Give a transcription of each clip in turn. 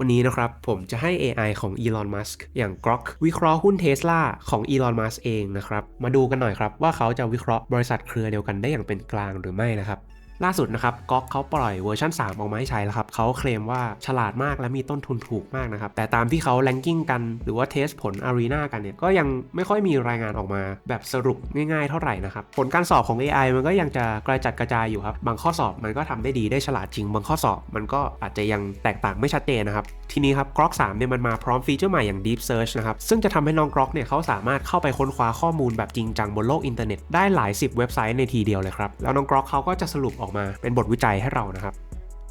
วันนี้นะครับผมจะให้ AI ของ Elon Musk อย่าง Grok วิเคราะห์หุ้น Tesla ของ Elon Musk เองนะครับ มาดูกันหน่อยครับว่าเขาจะวิเคราะห์บริษัทเครือเดียวกันได้อย่างเป็นกลางหรือไม่นะครับ ล่าสุดนะครับก๊อกเขาปล่อยเวอร์ชัน3 ออกมาให้ใช้แล้วครับเขาเคลมว่าฉลาดมากและมีต้นทุนถูกมากนะครับ แต่ตามที่เขาแลนกิ้งกันหรือว่าเทสผล Arena กันเนี่ย ก็ยังไม่ค่อยมีรายงานออกมาแบบสรุปง่ายๆเท่าไหร่นะครับ ผลการสอบของ AI มันก็ยังจะกระจัดกระจายอยู่ครับ บางข้อสอบมันก็ทำได้ดีได้ฉลาดจริง บางข้อสอบมันก็อาจจะยังแตกต่างไม่ชัดเจนนะครับ ทีนี้ครับ Grok 3เนี่ยมันมาพร้อมฟีเจอร์ใหม่อย่าง Deep Search นะครับซึ่งจะทำให้น้อง Grok เนี่ยเขาสามารถเข้าไปค้นคว้าข้อมูลแบบจริงจังบนโลกอินเทอร์เน็ตได้หลายสิบเว็บไซต์ในทีเดียวเลยครับแล้วน้อง Grok เขาก็จะสรุปออกมาเป็นบทวิจัยให้เรานะครับ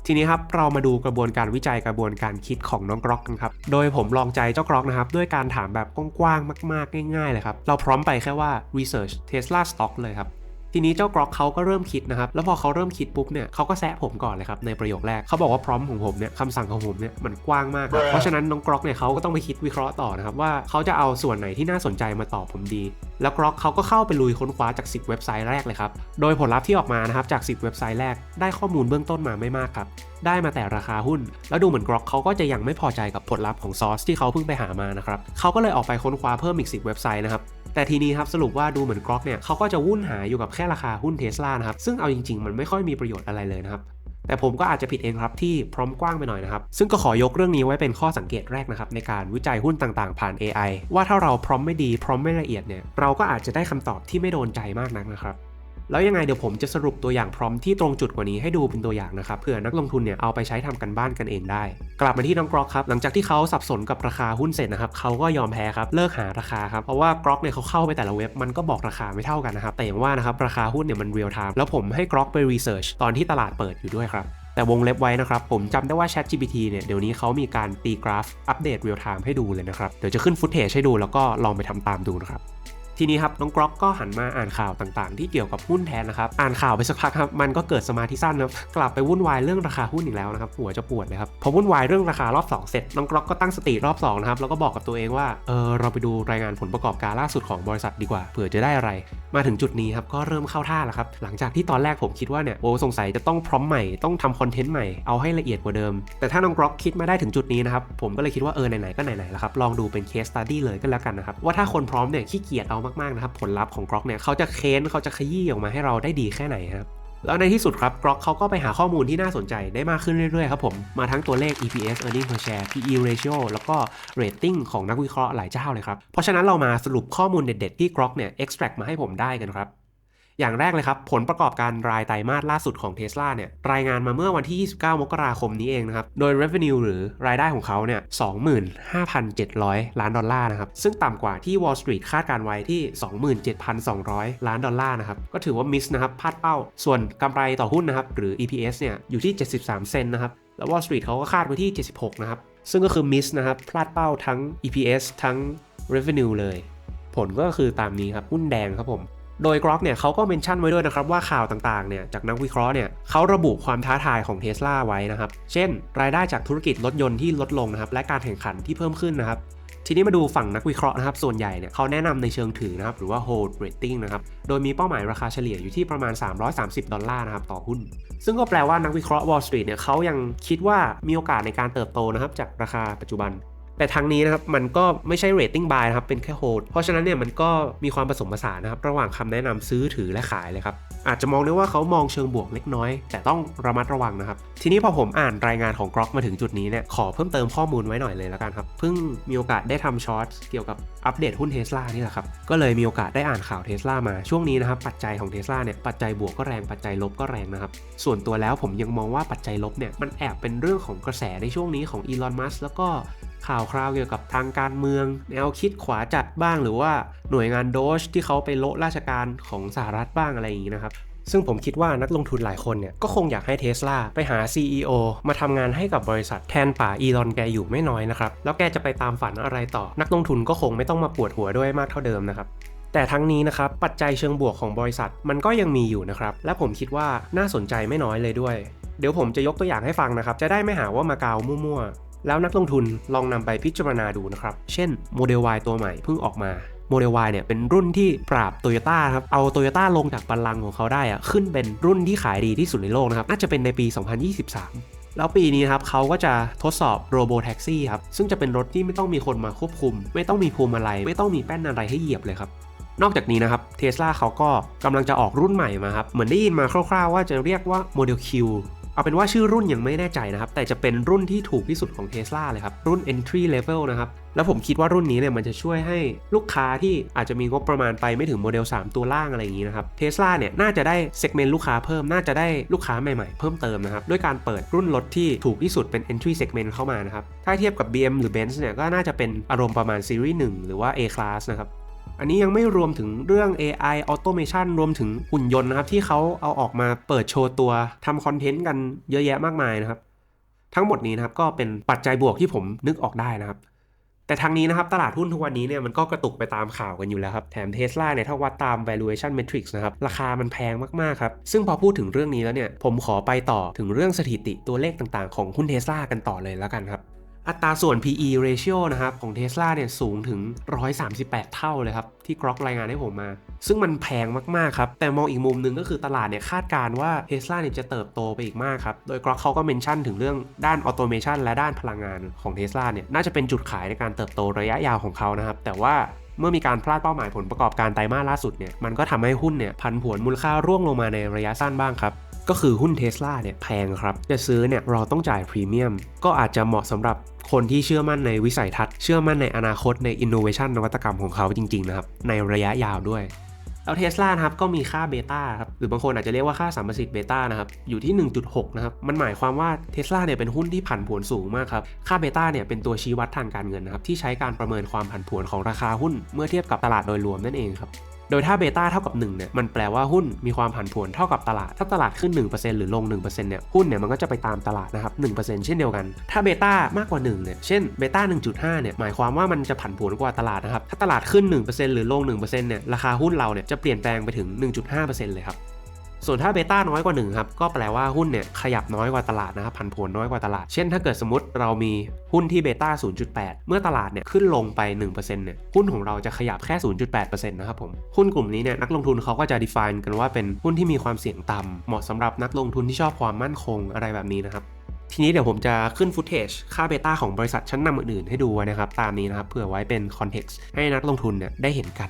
ทีนี้ครับเรามาดูกระบวนการวิจัยกระบวนการคิดของน้องกรอกกันครับ โดยผมลองใจเจ้ากรอกนะครับ ด้วยการถามแบบกว้างๆมาก ๆ ง่ายๆเลยครับ เราพร้อมไปแค่ว่า research Tesla stock เลยครับ ทีนี้เจ้ากรอกเขาก็เริ่มคิดนะครับ แล้วพอเขาเริ่มคิดปุ๊บเนี่ยเขาก็แซะผมก่อนเลยครับในประโยคแรกเขาบอกว่าพร้อมของผมเนี่ยคำสั่งของผมเนี่ยมันกว้างมากครับเพราะฉะนั้นน้องกรอกเนี่ยเขาก็ต้องไปคิดวิเคราะห์ต่อนะครับว่าเขาจะเอาส่วนไหนที่น่าสนใจมาตอบผมดี แล้วกรอกเขาก็เข้าไปลุยค้นคว้าจาก 10 เว็บไซต์แรกเลยครับ โดยผลลัพธ์ที่ออกมานะครับจาก 10 เว็บไซต์แรกได้ข้อมูลเบื้องต้นมาไม่มากครับได้มาแต่ราคาหุ้น แล้วดูเหมือนกรอกเขาก็จะยังไม่พอใจกับผลลัพธ์ของซอสที่เขาเพิ่งไปหามานะครับเขาก็เลยออกไปค้นคว้าเพิ่มอีก 10 เว็บไซต์นะครับ แต่ทีนี้ครับสรุปว่าดูเหมือนกรอกเนี่ยเขาก็จะวุ่นหาอยู่กับแค่ราคาหุ้นเทสลานะครับซึ่งเอาจริง ๆ มันไม่ค่อยมีประโยชน์อะไรเลยนะครับแต่ผมก็อาจจะผิดเองครับที่พร้อมกว้างไปหน่อยนะครับ ซึ่งก็ขอยกเรื่องนี้ไว้เป็นข้อสังเกตแรกนะครับ ในการวิจัยหุ้นต่างๆ ผ่าน AI ว่าถ้าเราพร้อมไม่ดีพร้อมไม่ละเอียดเนี่ยเราก็อาจจะได้คำตอบที่ไม่โดนใจมากนักนะครับ แล้วยังไงเดี๋ยวผมจะสรุปตัวอย่างพร้อมที่ตรงจุดกว่านี้ให้ดูเป็นตัวอย่างนะครับเผื่อนักลงทุนเนี่ยเอาไปใช้ทำกันบ้านกันเองได้ กลับมาที่น้องกรอกครับ หลังจากที่เขาสับสนกับราคาหุ้นเสร็จนะครับเขาก็ยอมแพ้ครับเลิกหาราคาครับเพราะว่ากรอกเนี่ยเขาเข้าไปแต่ละเว็บมันก็บอกราคาไม่เท่ากันนะครับแต่อย่างว่านะครับราคาหุ้นเนี่ยมันเรียลไทม์แล้วผมให้กรอกไปรีเสิร์ชตอนที่ตลาดเปิดอยู่ด้วยครับแต่วงเล็บไว้นะครับ ผมจำได้ว่า Chat GPT เนี่ย เดี๋ยวนี้เขามีการตีกราฟ อัปเดตเรียลไทม์ให้ดูเลยนะครับ เดี๋ยวจะขึ้นฟุตเทจให้ดูแล้วก็ลองไปทำตามดูนะครับ ทีนี้ครับน้องกรอกก็หันมาอ่านข่าวต่างๆ ที่เกี่ยวกับหุ้นแทนนะครับอ่านข่าวไปสักพักครับมันก็เกิดสมาธิสั้นครับกลับไปวุ่นวายเรื่องราคาหุ้นอีกแล้วนะครับหัวจะปวดเลยครับพอวุ่นวายเรื่องราคารอบ2เสร็จน้องกรอกก็ตั้งสติรอบ2นะครับแล้วก็บอกกับตัวเองว่าเออเราไปดูรายงานผลประกอบการล่าสุดของบริษัทดีกว่าเผื่อจะได้อะไร มาถึงจุดนี้ครับก็เริ่มเข้าท่าแล้วครับหลังจากที่ตอนแรกผมคิดว่าเนี่ยโอ้สงสัยจะต้องพร้อมใหม่ต้องทำคอนเทนต์ใหม่เอาให้ละเอียดกว่าเดิม แต่ถ้าน้องกรอกคิดมาได้ถึงจุดนี้นะครับผมก็เลยคิดว่าเออไหนๆก็ไหนๆแล้วครับลองดูเป็นเคสตัดดี้เลยก็แล้วกันนะครับว่าถ้าคนพร้อมเนี่ยขี้เกียจเอามากๆนะครับผลลัพธ์ของกรอกเนี่ยเขาจะเค้นเขาจะขยี้ออกมาให้เราได้ดีแค่ไหนครับแล้วในที่สุดครับกรอกเขาก็ไปหาข้อมูลที่น่าสนใจได้มากขึ้นเรื่อยๆครับผม มาทั้งตัวเลข EPS earning per share PE ratio แล้วก็ rating ของนักวิเคราะห์หลายเจ้าเลยครับ เพราะฉะนั้นเรามาสรุปข้อมูลเด็ดๆที่กรอกเนี่ย extract มาให้ผมได้กันครับ อย่างแรกเลยครับ ผลประกอบการรายไตรมาสล่าสุดของ Tesla เนี่ยรายงานมาเมื่อวันที่ 29 มกราคมนี้เองนะครับโดย revenue หรือรายได้ของเขาเนี่ย25,700 ล้านดอลลาร์นะครับซึ่งต่ำกว่าที่ Wall Street คาดการไว้ที่ 27,200 ล้านดอลลาร์นะครับก็ถือว่ามิสนะครับพลาดเป้า ส่วนกำไรต่อหุ้นนะครับหรือ EPS เนี่ยอยู่ที่ 73 เซนต์นะครับแล้ว Wall Street เขาก็คาดไว้ที่ 76 นะครับ ซึ่งก็คือมิสนะครับ พลาดเป้าทั้ง EPS ทั้ง revenue เลย ผลก็คือตามนี้ครับ หุ้นแดงครับผม โดยกรอกเนี่ยเขาก็เมนชั่นไว้ด้วยนะครับว่าข่าวต่างๆเนี่ยจากนักวิเคราะห์เนี่ยเขาระบุความท้าทายของเท s l a ไว้นะครับ เช่น รายได้จากธุรกิจรถยนต์ที่ลดลงนะครับและการแข่งขันที่เพิ่มขึ้นนะครับทีนี้มาดูฝั่งนักวิเคราะห์นะครับส่วนใหญ่เนี่ยเขาแนะนำในเชิงถือนะครับหรือว่า hold rating นะครับโดยมีเป้าหมายราคาเฉลี่ยอยู่ที่ประมาณ 330 ดอลลาร์นะครับต่อหุ้น ซึ่งก็แปลว่านักวิเคราะห์ Wall Street เนี่ยเขายังคิดว่ามีโอกาสในการเติบโตนะครับจากราคาปัจจุบัน แต่ทั้งนี้นะครับมันก็ไม่ใช่ rating buy นะครับเป็นแค่ hold เพราะฉะนั้นเนี่ยมันก็มีความผสมผสานนะครับระหว่างคำแนะนำซื้อถือและขายเลยครับอาจจะมองได้ว่าเขามองเชิงบวกเล็กน้อย แต่ต้องระมัดระวังนะครับ ทีนี้พอผมอ่านรายงานของกรอกมาถึงจุดนี้เนี่ยขอเพิ่มเติมข้อมูลไว้หน่อยเลยแล้วกันครับเพิ่งมีโอกาสได้ทำช็อตเกี่ยวกับอัปเดตหุ้นเทสลานี่แหละครับก็เลยมีโอกาสได้อ่านข่าวเทสลามาช่วงนี้นะครับปัจจัยของเทสลาเนี่ยปัจจัยบวกก็แรงปัจจัยลบก็แรงนะครับส่วนตัวแล้วผมยังมองว่าปัจจัยลบเนี่ยมันแอบเป็นเรื่องของกระแสในช่วงนี้ของอีลอนมัสแล้วก็ ข่าวคราวเกี่ยวกับทางการเมือง แนวคิดขวาจัดบ้างหรือว่าหน่วยงานโดชที่เขาไปโละราชการของสหรัฐบ้างอะไรอย่างนี้นะครับซึ่งผมคิดว่านักลงทุนหลายคนเนี่ยก็คงอยากให้เท s l a ไปหา CEO มาทำงานให้กับบริษัทแทนป่าอีลอนแกอยู่ไม่น้อยนะครับ แล้วแกจะไปตามฝันอะไรต่อ นักลงทุนก็คงไม่ต้องมาปวดหัวด้วยมากเท่าเดิมนะครับ แต่ทั้งนี้นะครับ ปัจจัยเชิงบวกของบริษัทมันก็ยังมีอยู่นะครับ และผมคิดว่าน่าสนใจไม่น้อยเลยด้วย เดี๋ยวผมจะยกตัวอย่างให้ฟังนะครับ จะได้ไม่หาว่ามาเกามั่วๆ แล้วนักลงทุนลองนำไปพิจารณาดูนะครับ เช่นโมเดล Y ตัวใหม่เพิ่งออกมาโมเดล Y เนี่ยเป็นรุ่นที่ปราบโตโยต้าครับ เอาโตโยต้าลงจากบัลลังก์ของเขาได้อะขึ้นเป็นรุ่นที่ขายดีที่สุดในโลกนะครับ น่าจะเป็นในปี 2023แล้วปีนี้นะครับเขาก็จะทดสอบโรโบแท็กซี่ครับ ซึ่งจะเป็นรถที่ไม่ต้องมีคนมาควบคุม ไม่ต้องมีพวงมาลัยไม่ต้องมีแป้นอะไรให้เหยียบเลยครับ นอกจากนี้นะครับเทสลาเขาก็กำลังจะออกรุ่นใหม่มาครับ เหมือนได้ยินมาคร่าวๆว่าจะเรียกว่าโมเดล Q เอาเป็นว่าชื่อรุ่นยังไม่แน่ใจนะครับ แต่จะเป็นรุ่นที่ถูกที่สุดของ Tesla เลยครับ รุ่น entry level นะครับ แล้วผมคิดว่ารุ่นนี้เนี่ยมันจะช่วยให้ลูกค้าที่อาจจะมีงบประมาณไปไม่ถึงโมเดล 3 ตัวล่างอะไรอย่างนี้นะครับเทสลาเนี่ยน่าจะได้เซกเมนต์ลูกค้าเพิ่มน่าจะได้ลูกค้าใหม่ๆ เพิ่มเติมนะครับ ด้วยการเปิดรุ่นรถที่ถูกที่สุดเป็น entry segment เข้ามานะครับ ถ้าเทียบกับ BM หรือ Benz เนี่ยก็น่าจะเป็นอารมณ์ประมาณ Series 1 หรือว่า A class นะครับ อันนี้ยังไม่รวมถึงเรื่อง AI automation รวมถึงหุ่นยนต์นะครับ ที่เขาเอาออกมาเปิดโชว์ตัวทำคอนเทนต์กันเยอะแยะมากมายนะครับ ทั้งหมดนี้นะครับก็เป็นปัจจัยบวกที่ผมนึกออกได้นะครับ แต่ทางนี้นะครับตลาดหุ้นทุกวันนี้เนี่ยมันก็กระตุกไปตามข่าวกันอยู่แล้วครับแถมเทสลาเนี่ยถ้าวัดตาม valuation metrics นะครับราคามันแพงมากๆครับซึ่งพอพูดถึงเรื่องนี้แล้วเนี่ยผมขอไปต่อถึงเรื่องสถิติตัวเลขต่างๆ ของหุ้นเทสลากันต่อเลยแล้วกันครับ อัตราส่วน PE ratio นะครับของ Tesla เนี่ยสูงถึง 138 เท่าเลยครับ ที่กรอกรายงานให้ผมมา ซึ่งมันแพงมาก ๆ ครับ แต่มองอีกมุมหนึ่งก็คือตลาดเนี่ยคาดการณ์ว่า Tesla เนี่ยจะเติบโตไปอีกมากครับ โดยกรอกเขาก็เมนชั่นถึงเรื่องด้านออโตเมชันและด้านพลังงานของ Tesla เนี่ยน่าจะเป็นจุดขายในการเติบโตระยะยาวของเขานะครับแต่ว่าเมื่อมีการพลาดเป้าหมายผลประกอบการไตรมาสล่าสุดเนี่ยมันก็ทำให้หุ้นเนี่ยพันผวนมูลค่าร่วงลงมาในระยะสั้นบ้างครับ ก็คือหุ้นเท s l a เนี่ยแพงครับ จะซื้อเนี่ยเราต้องจ่ายพรีเมียม ก็อาจจะเหมาะสำหรับคนที่เชื่อมั่นในวิสัยทัศน์ เชื่อมั่นในอนาคตในอินโนเวชันนวัตกรรมของเขาจริงๆนะครับในระยะยาวด้วยแล้วเทสลาครับก็มีค่าเบต้าครับหรือบางคนอาจจะเรียกว่าค่าสัมประสิทธิ์เบต้านะครับอยู่ที่ 1.6 นะครับ มันหมายความว่าเทสลาเนี่ยเป็นหุ้นที่ผันผวนสูงมากครับ ค่าเบต้าเนี่ยเป็นตัวชี้วัดทางการเงินนะครับที่ใช้การประเมินความผันผวนของราคาหุ้นเมื่อเทียบกับตลาดโดยรวมนั่นเองครับ โดยถ้าเบต้าเท่ากับ1เนี่ยมันแปลว่าหุ้นมีความผันผวนเท่ากับตลาด ถ้าตลาดขึ้น 1%หรือลง 1%เนี่ยหุ้นเนี่ยมันก็จะไปตามตลาดนะครับ1%เช่นเดียวกัน ถ้าเบต้ามากกว่า1เนี่ยเช่นเบต้า1.5เนี่ยหมายความว่ามันจะผันผวนกว่าตลาดนะครับถ้าตลาดขึ้น 1%หรือลง 1%เนี่ยราคาหุ้นเราเนี่ยจะเปลี่ยนแปลงไปถึง 1.5%เลยครับ ส่วนถ้าเบต้าน้อยกว่า1ครับก็แปลว่าหุ้นเนี่ยขยับน้อยกว่าตลาดนะครับผันผวนน้อยกว่าตลาด เช่นถ้าเกิดสมมติเรามีหุ้นที่เบต้า 0.8 เมื่อตลาดเนี่ยขึ้นลงไป 1%เนี่ยหุ้นของเราจะขยับแค่ 0.8%นะครับผมหุ้นกลุ่มนี้เนี่ยนักลงทุนเขาก็จะ define กันว่าเป็นหุ้นที่มีความเสี่ยงต่ำเหมาะสำหรับนักลงทุนที่ชอบความมั่นคงอะไรแบบนี้นะครับทีนี้เดี๋ยวผมจะขึ้นฟุตเทจค่าเบต้าของบริษัทชั้นนำอื่นๆให้ดูนะครับตามนี้นะครับเผื่อไว้เป็นคอนเท็กซ์ให้นักลงทุนเนี่ยได้เห็นกัน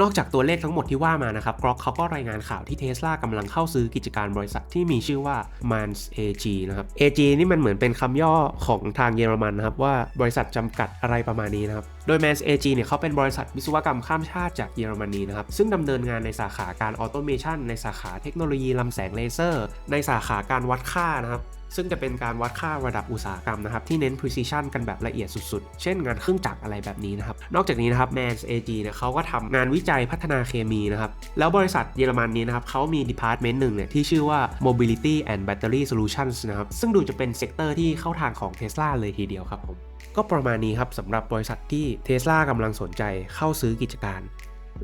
นอกจากตัวเลขทั้งหมดที่ว่ามานะครับกรอกเขาก็รายงานข่าวที่เท sla กำลังเข้าซื้อกิจการบริษัทที่มีชื่อว่า Mans AG นะครับ AG นี่มันเหมือนเป็นคำย่อของทางเยอรมันนะครับว่าบริษัทจำกัดอะไรประมาณนี้นะครับโดย Mans AG เนี่ยเขาเป็นบริษัทวิศวกรรมข้ามชาติจากเยอรมนีนะครับซึ่งดำเนินงานในสาขาการออโตเมชันในสาขาเทคโนโลยีลำแสงเลเซอร์ ในสาขาการวัดค่านะครับ ซึ่งจะเป็นการวัดค่าระดับอุตสาหกรรมนะครับที่เน้น precision กันแบบละเอียดสุดๆ เช่นงานเครื่องจักรอะไรแบบนี้นะครับ นอกจากนี้นะครับ Mans AG เนี่ยเขาก็ทำงานวิจัยพัฒนาเคมีนะครับ แล้วบริษัทเยอรมันนี้นะครับเขามี department หนึ่งเนี่ยที่ชื่อว่า mobility and battery solutions นะครับ ซึ่งดูจะเป็นเซกเตอร์ที่เข้าทางของ Tesla เลยทีเดียวครับผม ก็ประมาณนี้ครับสำหรับบริษัทที่ Tesla กำลังสนใจเข้าซื้อกิจการ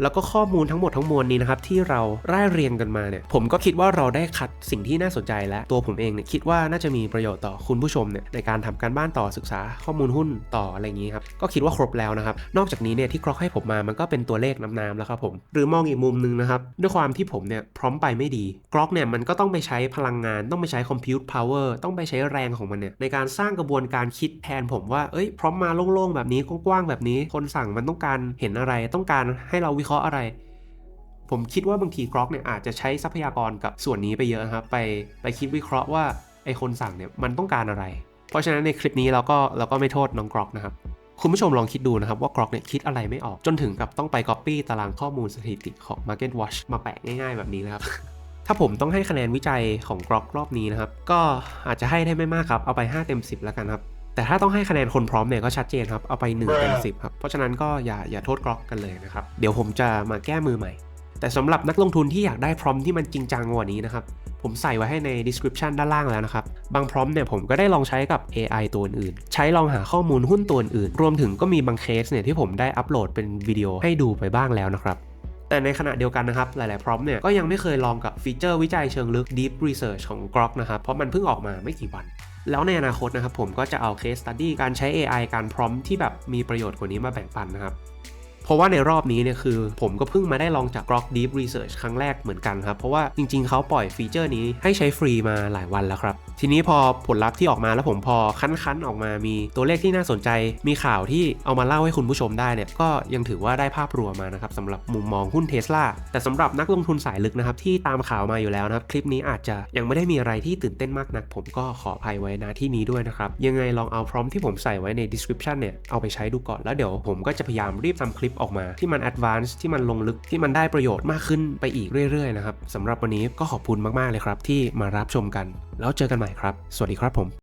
แล้วก็ข้อมูลทั้งหมดทั้งมวลนี้นะครับที่เราไล่เรียงกันมาเนี่ยผมก็คิดว่าเราได้คัดสิ่งที่น่าสนใจและตัวผมเองเนี่ยคิดว่าน่าจะมีประโยชน์ต่อคุณผู้ชมเนี่ยในการทำการบ้านต่อศึกษาข้อมูลหุ้นต่ออะไรอย่างนี้ครับก็คิดว่าครบแล้วนะครับนอกจากนี้เนี่ยที่กรอกให้ผมมามันก็เป็นตัวเลขน้ำๆแล้วครับผมหรือมองอีกมุมหนึงนะครับด้วยความที่ผมเนี่ยพร้อมไปไม่ดีกรอกเนี่ยมันก็ต้องไปใช้พลังงานต้องไปใช้คอมพิวต์พาวเวอร์ต้องไปใช้แรงของมันเนี่ยในการสร้างกระบวนการคิดแทนผมว่าเอ้ยพร้อมมาโล่งๆแบบนี้กว้างๆแบบนี้ คนสั่งมันต้องการเห็นอะไรต้องการให้เราวิเคราะห์อะไร ผมคิดว่าบางทีกรอกเนี่ยอาจจะใช้ทรัพยากรกับส่วนนี้ไปเยอะครับ ไปไปคิดวิเคราะห์ว่าไอคนสั่งเนี่ยมันต้องการอะไร เพราะฉะนั้นในคลิปนี้เราก็เราก็ไม่โทษน้องกรอกนะครับคุณผู้ชมลองคิดดูนะครับว่ากรอกเนี่ยคิดอะไรไม่ออกจนถึงกับต้องไป Copy ตารางข้อมูลสถิติของ Market Watch มาแปะง่ายๆ แบบนี้นะครับ ถ้าผมต้องให้คะแนนวิจัยของกรอกรอบนี้นะครับ ก็อาจจะให้ได้ไม่มากครับ เอาไป 5 เต็ม 10 แล้วกันครับ แต่ถ้าต้องให้คะแนนคนพร้อมเนี่ยก็ชัดเจนครับ เอาไป1เต็ม10ครับ เพราะฉะนั้นก็อย่าอย่าโทษกรอกกันเลยนะครับ เดี๋ยวผมจะมาแก้มือใหม่ แต่สำหรับนักลงทุนที่อยากได้พร้อมที่มันจริงจังกว่านี้นะครับ ผมใส่ไว้ให้ใน description ด้านล่างแล้วนะครับ บางพร้อมเนี่ยผมก็ได้ลองใช้กับ AI ตัวอื่น ใช้ลองหาข้อมูลหุ้นตัวอื่น รวมถึงก็มีบางเคสเนี่ยที่ผมได้อัปโหลดเป็นวิดีโอให้ดูไปบ้างแล้วนะครับแต่ในขณะเดียวกันนะครับ หลาย ๆ พร้อมเนี่ย ก็ยังไม่เคยลองกับฟีเจอร์วิจัยเชิงลึก Deep Research ของ Grok นะครับ เพราะมันเพิ่งออกมาไม่กี่วัน แล้วในอนาคตนะครับผมก็จะเอาเคสตัดดี้การใช้ AI การพร้อมที่แบบมีประโยชน์กว่านี้มาแบ่งปันนะครับ เพราะว่าในรอบนี้เนี่ยคือ ผมก็เพิ่งมาได้ลองจาก Grok Deep Research ครั้งแรกเหมือนกันครับ เพราะว่าจริงๆ เขาปล่อยฟีเจอร์นี้ให้ใช้ฟรีมาหลายวันแล้วครับ ทีนี้พอผลลัพธ์ที่ออกมาแล้วผมพอคั้นๆออกมามีตัวเลขที่น่าสนใจ มีข่าวที่เอามาเล่าให้คุณผู้ชมได้เนี่ยก็ยังถือว่าได้ภาพรวมมานะครับสำหรับมุมมองหุ้นเทสลาแต่สำหรับนักลงทุนสายลึกนะครับที่ตามข่าวมาอยู่แล้วนะครับคลิปนี้อาจจะยังไม่ได้มีอะไรที่ตื่นเต้นมากนัก ผมก็ขออภัยไว้นะที่นี้ด้วยนะครับยังไงลองเอาพร้อมที่ผมใส่ไว้ใน description เนี่ยเอาไปใช้ดูก่อนแล้วเดี๋ยวผมก็จะพยายามรีบทำคลิปออกมา ที่มัน advance ที่มันลงลึกที่มันได้ประโยชน์มากขึ้นไปอีกเรื่อยๆนะครับสำหรับวันนี้ก็ขอบคุณมากๆเลยครับที่มารับชมกัน แล้วเจอกันใหม่ครับ สวัสดีครับผม